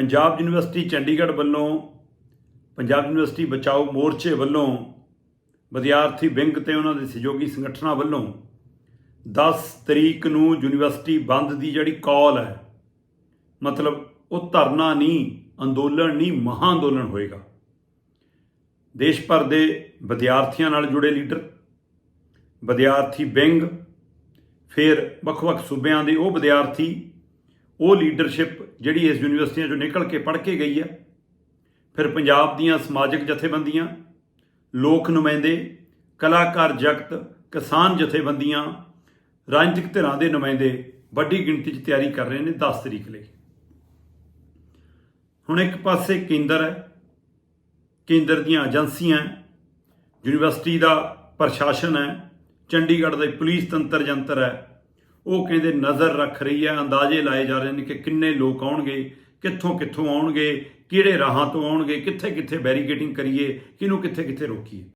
Punjab university Chandigarh ਵੱਲੋਂ, Punjab university ਬਚਾਓ ਮੋਰਚੇ ਵੱਲੋਂ, ਵਿਦਿਆਰਥੀ ਵਿੰਗ ਤੇ ਉਹਨਾਂ ਦੇ ਸਹਿਯੋਗੀ ਸੰਗਠਨਾਂ ਵੱਲੋਂ 10 ਤਰੀਕ ਨੂੰ ਯੂਨੀਵਰਸਿਟੀ ਬੰਦ ਦੀ ਜਿਹੜੀ ਕਾਲ ਹੈ, ਮਤਲਬ ਉਹ ਧਰਨਾ ਨਹੀਂ, ਅੰਦੋਲਨ ਨਹੀਂ, ਮਹਾਂ ਅੰਦੋਲਨ ਹੋਏਗਾ। ਦੇਸ਼ ਭਰ ਦੇ ਵਿਦਿਆਰਥੀਆਂ ਨਾਲ ਜੁੜੇ ਲੀਡਰ, ਵਿਦਿਆਰਥੀ ਵਿੰਗ, ਫਿਰ ਵੱਖ-ਵੱਖ ਸੂਬਿਆਂ ਦੇ ਉਹ ਵਿਦਿਆਰਥੀ ਉਹ ਲੀਡਰਸ਼ਿਪ ਜਿਹੜੀ ਇਸ ਯੂਨੀਵਰਸਿਟੀਆਂ ਚੋਂ ਨਿਕਲ ਕੇ ਪੜ੍ਹ ਕੇ ਗਈ ਹੈ ਫਿਰ ਪੰਜਾਬ ਦੀਆਂ ਸਮਾਜਿਕ ਜਥੇਬੰਦੀਆਂ, ਲੋਕ ਨੁਮਾਇੰਦੇ, ਕਲਾਕਾਰ ਜਗਤ, ਕਿਸਾਨ ਜਥੇਬੰਦੀਆਂ, ਰਾਜਨੀਤਿਕ ਧਿਰਾਂ ਦੇ ਨੁਮਾਇੰਦੇ ਵੱਡੀ ਗਿਣਤੀ 'ਚ ਤਿਆਰੀ ਕਰ ਰਹੇ ਨੇ 10 ਤਰੀਕ ਲਈ। ਹੁਣ ਇੱਕ ਪਾਸੇ ਕੇਂਦਰ ਹੈ, ਕੇਂਦਰ ਦੀਆਂ ਏਜੰਸੀਆਂ ਯੂਨੀਵਰਸਿਟੀ ਦਾ ਪ੍ਰਸ਼ਾਸਨ ਹੈ, ਚੰਡੀਗੜ੍ਹ ਦਾ ਪੁਲਿਸ ਤੰਤਰ ਜੰਤਰ ਹੈ ਉਹ ਕਹਿੰਦੇ ਨਜ਼ਰ ਰੱਖ ਰਹੀ ਹੈ, ਅੰਦਾਜ਼ੇ ਲਾਏ ਜਾ ਰਹੇ ਨੇ ਕਿ ਕਿੰਨੇ ਲੋਕ ਆਉਣਗੇ, ਕਿੱਥੋਂ ਕਿੱਥੋਂ ਆਉਣਗੇ, ਕਿਹੜੇ ਰਾਹਾਂ ਤੋਂ ਆਉਣਗੇ, ਕਿੱਥੇ ਕਿੱਥੇ ਬੈਰੀਕੇਡਿੰਗ ਕਰੀਏ, ਕਿਹਨੂੰ ਕਿੱਥੇ ਕਿੱਥੇ ਰੋਕੀਏ।